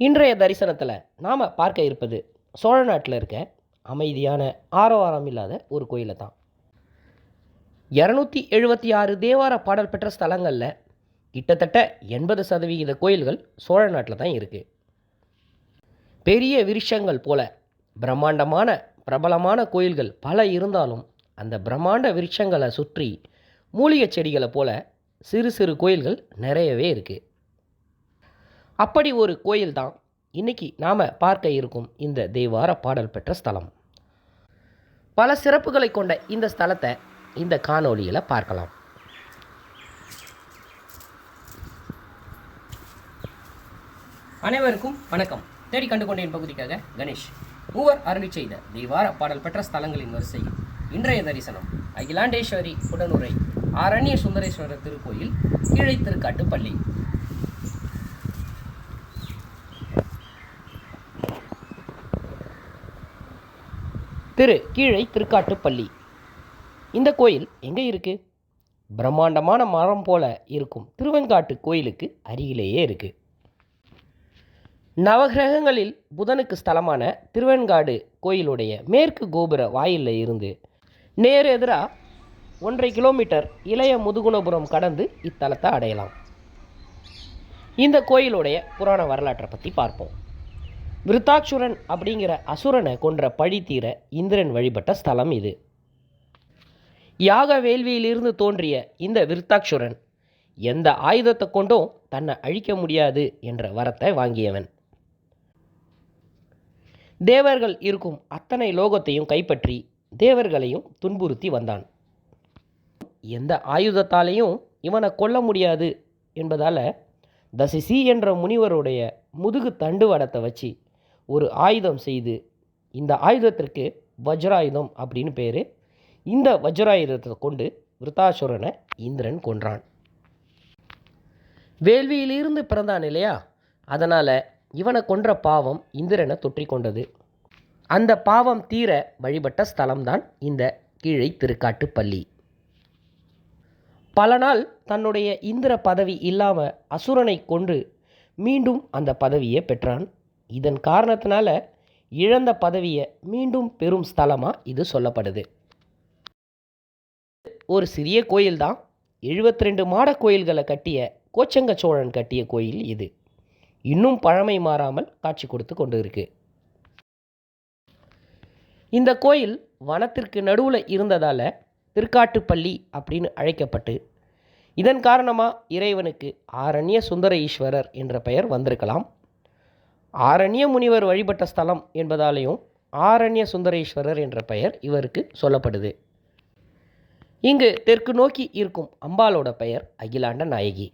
இன்றைய தரிசனத்தில் நாம் பார்க்க இருப்பது சோழ நாட்டில் இருக்க அமைதியான ஆரவாரம் இல்லாத ஒரு கோயிலை தான். இரநூத்தி எழுபத்தி ஆறு தேவார பாடல் பெற்ற ஸ்தலங்களில் கிட்டத்தட்ட எண்பது சதவிகித கோயில்கள் சோழ நாட்டில் தான் இருக்குது பெரிய விருஷங்கள் போல பிரம்மாண்டமான பிரபலமான கோயில்கள் பல இருந்தாலும் அந்த பிரம்மாண்ட விருட்சங்களை சுற்றி மூலிகை செடிகளை போல சிறு சிறு கோயில்கள் நிறையவே இருக்குது அப்படி ஒரு கோயில் தான் இன்னைக்கு நாம் பார்க்க இருக்கும் இந்த தேவார பாடல் பெற்ற ஸ்தலம். பல சிறப்புகளை கொண்ட இந்த ஸ்தலத்தை இந்த காணொலியில் பார்க்கலாம். அனைவருக்கும் வணக்கம். தேடி கண்டு கொண்டேன் பகுதிக்காக கணேஷ். மூவர் அருளி செய்த தேவார பாடல் பெற்ற ஸ்தலங்களின் வரிசையில் இன்றைய தரிசனம் அகிலாண்டேஸ்வரி உடனுரை ஆரண்ய சுந்தரேஸ்வரர் திருக்கோயில் கீழை திருக்காட்டுப்பள்ளி திரு கீழை திருக்காட்டுப்பள்ளி இந்த கோயில் எங்கே இருக்குது பிரம்மாண்டமான மரம் போல இருக்கும் திருவெங்காட்டு கோயிலுக்கு அருகிலேயே இருக்குது நவகிரகங்களில் புதனுக்கு ஸ்தலமான திருவெண்காடு கோயிலுடைய மேற்கு கோபுர வாயிலில் இருந்து நேர் எதிராக ஒன்றரை கிலோமீட்டர் இளைய முதுகுணபுரம் கடந்து இத்தலத்தை அடையலாம். இந்த கோயிலுடைய புராண வரலாற்றை பற்றி பார்ப்போம். விருத்தாட்சுரன் அப்படிங்கிற அசுரனை கொன்ற பழி தீர இந்திரன் வழிபட்ட ஸ்தலம் இது. யாக வேள்வியிலிருந்து தோன்றிய இந்த விருத்தாட்சுரன் எந்த ஆயுதத்தை கொண்டும் தன்னை அழிக்க முடியாது என்ற வரத்தை வாங்கியவன். தேவர்கள் இருக்கும் அத்தனை லோகத்தையும் கைப்பற்றி தேவர்களையும் துன்புறுத்தி வந்தான். எந்த ஆயுதத்தாலேயும் இவனை கொல்ல முடியாது என்பதால் தசிசி என்ற முனிவருடைய முதுகு தண்டுவடத்தை வச்சு ஒரு ஆயுதம் செய்து இந்த ஆயுதத்திற்கு வஜ்ராயுதம் அப்படின்னு பேர். இந்த வஜ்ராயுதத்தை கொண்டு விருத்தாசுரனை இந்திரன் கொன்றான். வேள்வியிலிருந்து பிறந்தான் இல்லையா? அதனால் இவனை கொன்ற பாவம் இந்திரனை தொற்றிக் கொண்டது. அந்த பாவம் தீர வழிபட்ட ஸ்தலம்தான் இந்த கீழை திருக்காட்டுப்பள்ளி பல நாள் தன்னுடைய இந்திர பதவி இல்லாமல் அசுரனை கொன்று மீண்டும் அந்த பதவியை பெற்றான். இதன் காரணத்தினால இழந்த பதவியை மீண்டும் பெறும் ஸ்தலமாக இது சொல்லப்படுது. ஒரு சிறிய கோயில்தான். எழுபத்தி ரெண்டு மாட கோயில்களை கட்டிய கோச்சங்க சோழன் கட்டிய கோயில் இது. இன்னும் பழமை மாறாமல் காட்சி கொடுத்து கொண்டு இருக்கு. இந்த கோயில் வனத்திற்கு நடுவில் இருந்ததால் திருக்காட்டுப்பள்ளி அப்படின்னு அழைக்கப்பட்டு இதன் காரணமாக இறைவனுக்கு ஆரண்ய சுந்தர ஈஸ்வரர் என்ற பெயர் வந்திருக்கலாம். ஆரண்ய முனிவர் வழிபட்ட ஸ்தலம் என்பதாலேயும் ஆரண்ய சுந்தரேஸ்வரர் என்ற பெயர் இவருக்கு சொல்லப்படுது. இங்கு தெற்கு நோக்கி இருக்கும் அம்பாலோட பெயர் அகிலாண்ட நாயகி.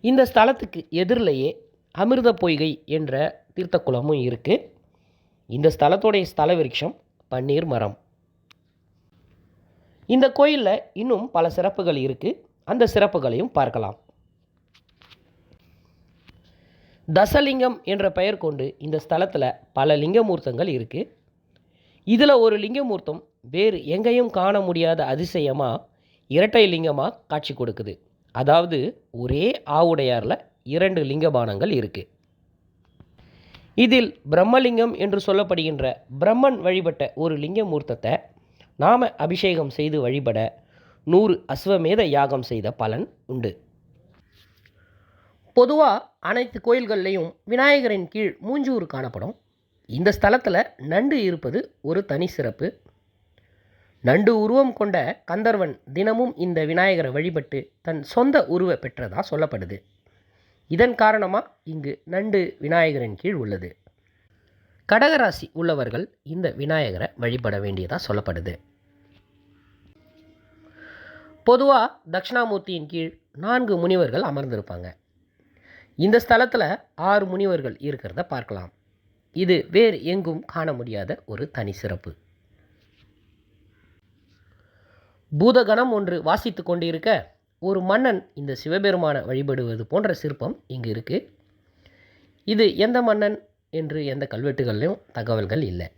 இந்த ஸ்தலத்துக்கு எதிரிலேயே அமிர்த பொய்கை என்ற தீர்த்தக்குளமும் இருக்குது இந்த ஸ்தலத்துடைய ஸ்தல விருட்சம் பன்னீர் மரம். இந்த கோயிலில் இன்னும் பல சிறப்புகள் இருக்குது அந்த சிறப்புகளையும் பார்க்கலாம். தசலிங்கம் என்ற பெயர் கொண்டு இந்த ஸ்தலத்தில் பல லிங்கமூர்த்தங்கள் இருக்குது இதில் ஒரு லிங்கமூர்த்தம் வேறு எங்கேயும் காண முடியாத அதிசயமாக இரட்டை லிங்கமாக காட்சி கொடுக்குது. அதாவது ஒரே ஆவுடையாரில் இரண்டு லிங்கபானங்கள் இருக்குது இதில் பிரம்மலிங்கம் என்று சொல்லப்படுகின்ற பிரம்மன் வழிபட்ட ஒரு லிங்கமூர்த்தத்தை நாம் அபிஷேகம் செய்து வழிபட நூறு அஸ்வமேத யாகம் செய்த பலன் உண்டு. பொதுவாக அனைத்து கோயில்கள்லேயும் விநாயகரின் கீழ் மூஞ்சூறு காணப்படும். இந்த ஸ்தலத்தில் நண்டு இருப்பது ஒரு தனி சிறப்பு. நண்டு உருவம் கொண்ட கந்தர்வன் தினமும் இந்த விநாயகரை வழிபட்டு தன் சொந்த உருவை பெற்றதா சொல்லப்படுது. இதன் காரணமாக இங்கு நண்டு விநாயகரின் கீழ் உள்ளது. கடகராசி உள்ளவர்கள் இந்த விநாயகரை வழிபட வேண்டியதாக சொல்லப்படுது. பொதுவாக தட்சிணாமூர்த்தியின் கீழ் நான்கு முனிவர்கள் அமர்ந்திருப்பாங்க. இந்த ஸ்தலத்தில் ஆறு முனிவர்கள் இருக்கிறத பார்க்கலாம். இது வேறு எங்கும் காண முடியாத ஒரு தனி சிறப்பு. பூதகணம் ஒன்று வாசித்து கொண்டிருக்க ஒரு மன்னன் இந்த சிவபெருமானை வழிபடுவது போன்ற சிற்பம் இங்கு இருக்குது இது எந்த மன்னன் என்று எந்த கல்வெட்டுகளிலும் தகவல்கள் இல்லை.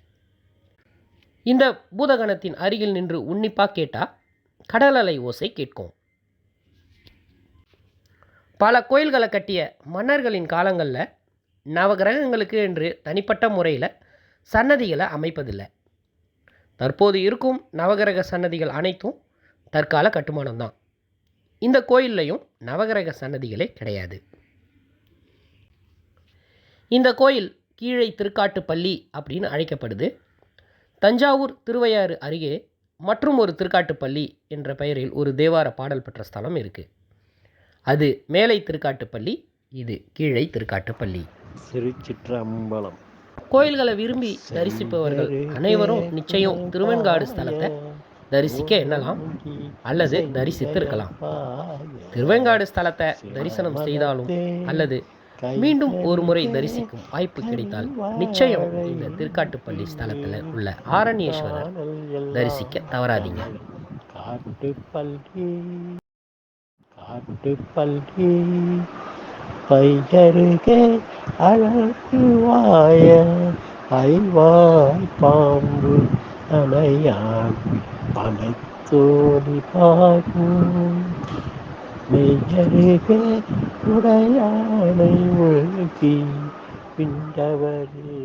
இந்த பூதகணத்தின் அருகில் நின்று உன்னிப்பாக கேட்டால் கடல் அலை ஓசை கேட்கும். பல கோயில்களை கட்டிய மன்னர்களின் காலங்களில் நவகிரகங்களுக்கு என்று தனிப்பட்ட முறையில் சன்னதிகளை அமைப்பதில்லை. தற்போது இருக்கும் நவகிரக சன்னதிகள் அனைத்தும் தற்கால கட்டுமானம் தான். இந்த கோயில்லையும் நவகிரக சன்னதிகளே கிடையாது. இந்த கோயில் கீழே திருக்காட்டுப்பள்ளி அப்படின்னு அழைக்கப்படுது. தஞ்சாவூர் திருவையாறு அருகே மற்றும் ஒரு திருக்காட்டுப்பள்ளி என்ற பெயரில் ஒரு தேவார பாடல் பெற்ற ஸ்தலம் இருக்குது அது மேலை திருக்காட்டுப்பள்ளி இது கீழை திருக்காட்டுப்பள்ளி திருச்சிற்றம்பலம். கோயில்களை விரும்பி தரிசிப்பவர்கள் அனைவரும் நிச்சயம் திருவெண்காடு ஸ்தலத்தை தரிசிக்க எண்ணலாம் அல்லது தரிசித்திருக்கலாம். திருவெண்காடு ஸ்தலத்தை தரிசனம் செய்தாலும் அல்லது மீண்டும் ஒரு முறை தரிசிக்கும் வாய்ப்பு கிடைத்தால் நிச்சயம் இந்த திருக்காட்டுப்பள்ளி ஸ்தலத்தில் உள்ள ஆரண்யேஸ்வரர் தரிசிக்க தவறாதீங்க. காட்டுப்பள்ளி காட்டுப்பள்ளி பையருகே அழகுவாய ஐவாய் பாம்பு அணையான் பனைத்தோடி பாகும் மெய்யருகே உடையானை ஒழுகி பிண்டவரே.